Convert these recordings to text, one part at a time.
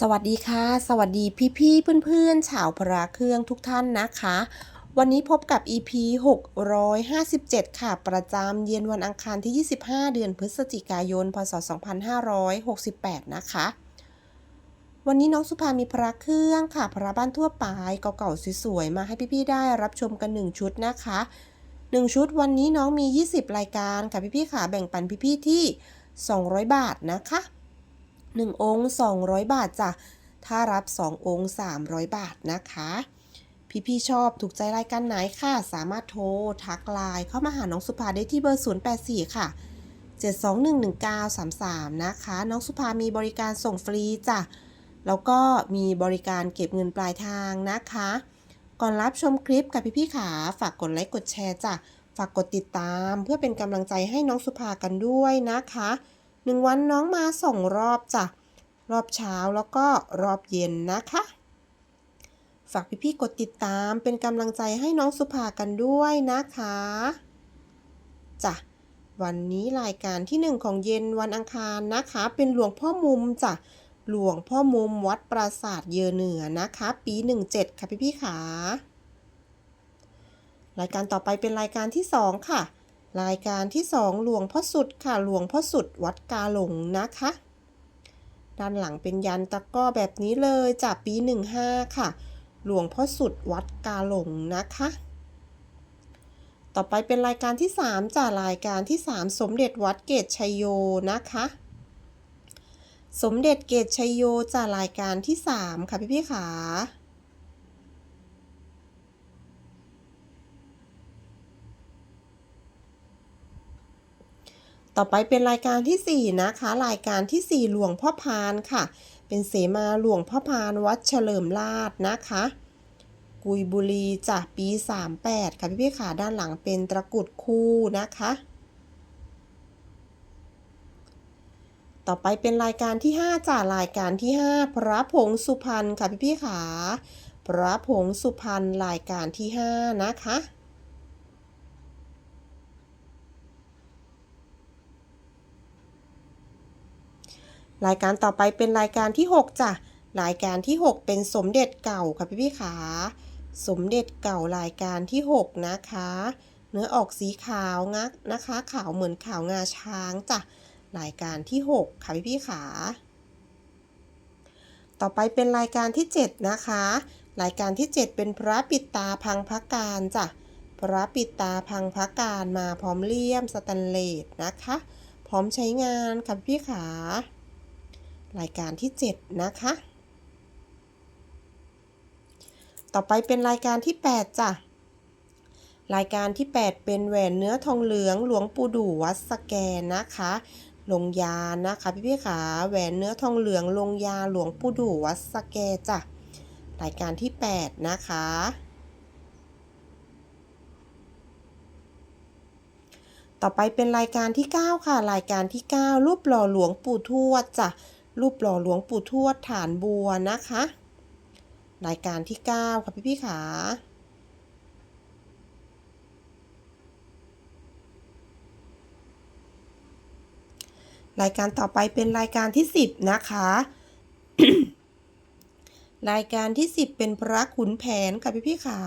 สวัสดีค่ะ สวัสดีพี่ๆเพื่อนๆชาวพระเครื่องทุกท่านนะคะ วันนี้พบกับ EP 657 ค่ะ ประจำเย็นวันอังคารที่ 25 เดือนพฤศจิกายน พศ 2568 นะคะ วันนี้น้องสุภามีพระเครื่องค่ะ พระบ้านทั่วไปเก่าๆสวยๆ มาให้พี่ๆได้รับชมกัน 1 ชุดนะคะ 1 ชุดวันนี้น้องมี 20 รายการค่ะพี่ๆค่ะแบ่งปันพี่ๆที่ 200 บาทนะคะ 1 องค์ 200 บาทจ้ะ ถ้ารับ 2 องค์ 300 บาทนะคะ พี่ๆชอบถูกใจรายการไหนค่ะ สามารถโทร ทักไลน์เข้ามาหาน้องสุภาได้ที่เบอร์ 084 ค่ะ 7211933 นะคะ น้องสุภามีบริการส่งฟรีจ้ะ แล้วก็มีบริการเก็บเงินปลายทางนะคะ ก่อนรับชมคลิปกับพี่ๆขาฝากกดไลค์กดแชร์จ้ะ ฝากกดติดตามเพื่อเป็นกำลังใจให้น้องสุภากันด้วยนะคะ หนึ่งวันน้องมาส่งรอบจ้ะ รอบเช้าแล้วก็รอบเย็นนะคะ ฝากพี่ๆกดติดตามเป็นกำลังใจให้น้องสุภากันด้วยนะคะจ้ะวันนี้รายการที่หนึ่งของเย็นวันอังคารนะคะ เป็นหลวงพ่อมุมจ้ะหลวงพ่อมุมวัดปราสาทเยอเหนือนะคะ ปี 17 ค่ะพี่ๆขารายการต่อไปเป็นรายการที่สองค่ะ รายการที่สองหลวงพ่อสุดค่ะหลวงพ่อสุดวัดกาหลงนะคะ ด้านหลังเป็นยันตะก้อแบบนี้เลยจากปี 15 ค่ะ หลวงพ่อสุดวัดกาหลงนะคะ ต่อไปเป็นรายการที่ 3จากรายการที่ 3 สมเด็จวัดเกตชัยโยนะคะ สมเด็จเกตชัยโยจากรายการที่ 3 ค่ะพี่พี่ขา ต่อไปเป็นรายการที่ 4 นะคะ รายการที่ 4 หลวงพ่อพานค่ะ เป็นเสมาหลวงพ่อพานวัดเฉลิมราชนะคะ กุยบุรีจากปี 38 ค่ะพี่พี่ขาด้านหลังเป็นตะกุดคู่นะคะ ต่อไปเป็นรายการที่ 5จากรายการที่ 5 พระผงสุพรรณค่ะพี่พี่ขาพระผงสุพรรณรายการที่ 5 นะคะ รายการต่อไปเป็นรายการที่ 6จ้ะรายการที่ 6 เป็นสมเด็จเก่าค่ะพี่พี่ขาสมเด็จเก่ารายการที่ 6 นะคะ เนื้อออกสีขาวงักนะคะ ขาวเหมือนขาวงาช้างจ้ะรายการที่ 6 ค่ะพี่พี่ขาต่อไปเป็นรายการที่ 7 นะคะ รายการที่ 7 เป็นพระปิดตาพังพระการจ้ะพระปิดตาพังพระการมาพร้อมเลี่ยมสแตนเลสนะคะ พร้อมใช้งานค่ะพี่ขา รายการที่ 7 นะคะ ต่อไปเป็นรายการที่ 8 จ้ะ รายการที่ 8 เป็นแหวนเนื้อทองเหลืองหลวงปู่ดู่วัดสแกนนะคะ ลงยานะคะพี่พี่ขาแหวนเนื้อทองเหลืองลงยาหลวงปู่ดู่วัดสแกจ้ะ รายการที่ 8 นะคะต่อไปเป็นรายการที่ 9 ค่ะ รายการที่ 9 รูปหล่อหลวงปู่ทวดจ้ะ รูปหล่อหลวงปู่ทวดฐานบัวนะคะ รายการที่ 9 ค่ะพี่พี่ขารายการต่อไปเป็นรายการที่ 10 นะคะ รายการที่ 10 เป็นพระขุนแผนค่ะพี่พี่ขา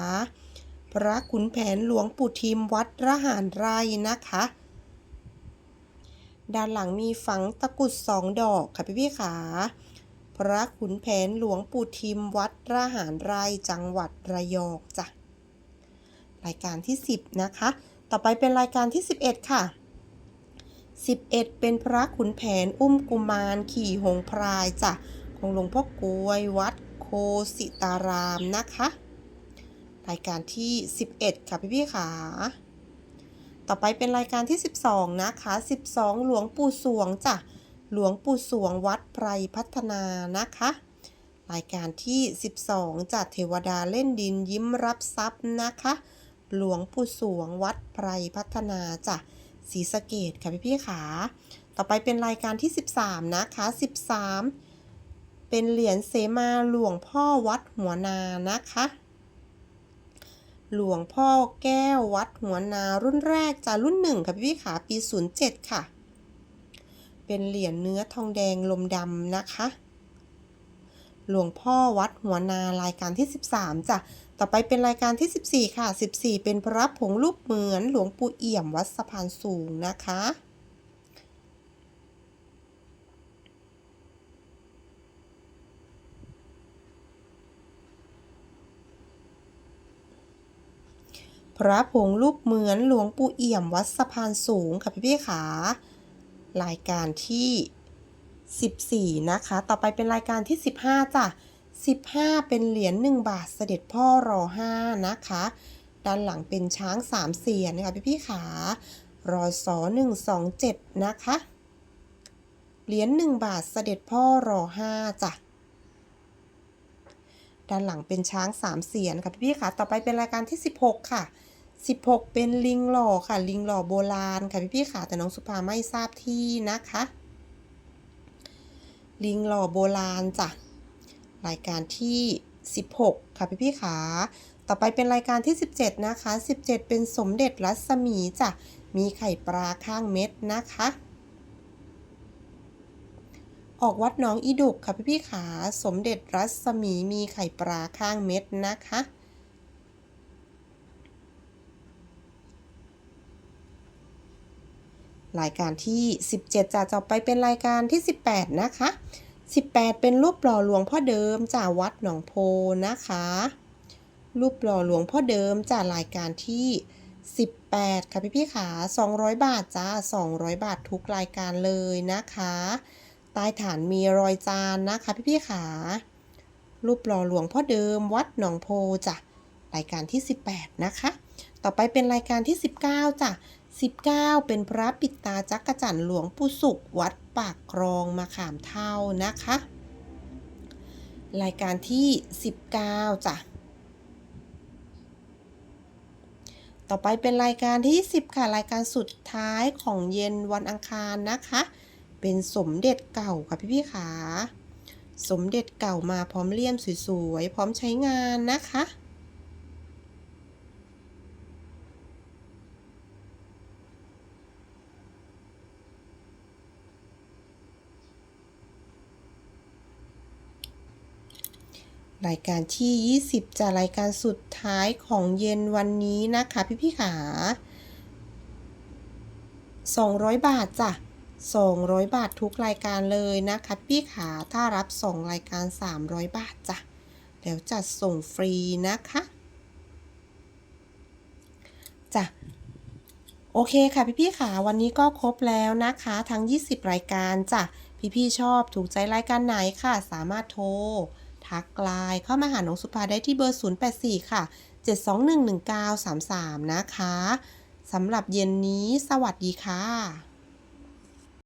พระขุนแผนหลวงปู่ทิมวัดระหารไร่นะคะ ด้านหลังมีฝังตะกุดสองดอกค่ะพี่พี่ขา พระขุนแผนหลวงปู่ทิมวัดระหารไรจังหวัดระยองจ้ะ รายการที่ 10 นะคะ ต่อไปเป็นรายการที่ 11 ค่ะ 11 เป็นพระขุนแผนอุ้มกุมารขี่หงพรายจ้ะ ของหลวงพ่อกลวย วัดโคสิตารามนะคะ รายการที่ 11 ค่ะพี่พี่ขา ต่อไปเป็นรายการที่ 12 นะคะ 12 หลวงปู่สวงจ้ะ หลวงปู่สวงวัดไพรพัฒนานะคะ รายการที่ 12จัดเทวดาเล่นดินยิ้มรับทรัพย์นะคะ หลวงปู่สวงวัดไพรพัฒนาจ้ะศรีสะเกดค่ะพี่พี่ขา ต่อไปเป็นรายการที่ 13 นะคะ 13 เป็นเหรียญเสมาหลวงพ่อวัดหัวนานะคะ หลวงพ่อแก้ววัดหัวนารุ่นแรกจากรุ่นหนึ่งค่ะพี่พี่ขาปี 07 ค่ะ เป็นเหรียญเนื้อทองแดงลมดำนะคะ หลวงพ่อวัดหัวนารายการที่ 13จ้ะต่อไปเป็นรายการที่ 14 ค่ะ 14 เป็นพระผงรูปเหมือนหลวงปู่เอี่ยมวัดสะพานสูงนะคะ พระผงรูปเหมือนหลวงปู่เอี่ยมวัดสะพานสูงค่ะพี่พี่ๆขารายการที่ 14 นะคะ ต่อไปเป็นรายการที่ 15จ้ะ15 เป็นเหรียญ1บาทเสด็จพ่อรอ5นะคะ ด้านหลังเป็นช้าง3เสียนนะคะพี่พี่ๆขารอสอ127 นะคะ เหรียญ1บาทเสด็จพ่อรอ5จ้ะด้านหลังเป็นช้าง3เสียนค่ะพี่พี่ๆค่ะ ต่อไปเป็นรายการที่ 16 ค่ะ 16 เป็นลิงหล่อค่ะ ลิงหล่อโบราณค่ะ พี่พี่ๆค่ะ แต่น้องสุภาไม่ทราบที่นะคะ ลิงหล่อโบราณจ้ะ รายการที่ 16 ค่ะพี่พี่ๆค่ะ ต่อไปเป็นรายการที่ 17 นะคะ 17 เป็นสมเด็จรัศมีจ้ะ มีไข่ปลาข้างเม็ดนะคะ ออกวัดน้องอีดุกค่ะพี่พี่ขา สมเด็จรัศมีมีไข่ปลาข้างเม็ดนะคะ รายการที่ 17จะจะไปเป็นรายการที่ 18 นะคะ 18 เป็นรูปหล่อหลวงพ่อเดิมจากวัดหนองโพนะคะ รูปหล่อหลวงพ่อเดิมจากรายการที่ 18 ค่ะพี่พี่ขา 200 บาทจ้า 200 บาททุกรายการเลยนะคะใต้ฐานมีรอยจานนะคะพี่พี่ขารูปหล่อหลวงพ่อเดิมวัดหนองโพจ้ะรายการที่ 18 นะคะ ต่อไปเป็นรายการที่ 19จ้ะ 19 เป็นพระปิดตาจักรจันหลวงปู่สุข วัดปากครองมาขามเท่านะคะ รายการที่ 19 จ้ะ ต่อไปเป็นรายการที่ 10 ค่ะ รายการสุดท้ายของเย็นวันอังคารนะคะ เป็นสมเด็จเก่าค่ะพี่พี่ๆขา สมเด็จเก่ามาพร้อมเลี่ยมสวยๆ พร้อมใช้งานนะคะ รายการที่ 20จะรายการสุดท้ายของเย็นวันนี้นะคะพี่พี่ขา 200 บาทจ้ะ 200 บาททุกรายการเลยนะคะพี่ขาถ้ารับ 2 รายการ 300 บาทจ้ะ แล้วจัดส่งฟรีนะคะจ้ะโอเคค่ะพี่พี่ๆค่ะวันนี้ก็ครบแล้วนะคะทั้ง 20 รายการจ้ะพี่พี่ชอบถูกใจรายการไหนค่ะ สามารถโทร ทักไลน์เข้ามาหาน้องสุภาได้ที่เบอร์ 084 ค่ะ 7211933 นะคะ สำหรับเย็นนี้ สวัสดีค่ะ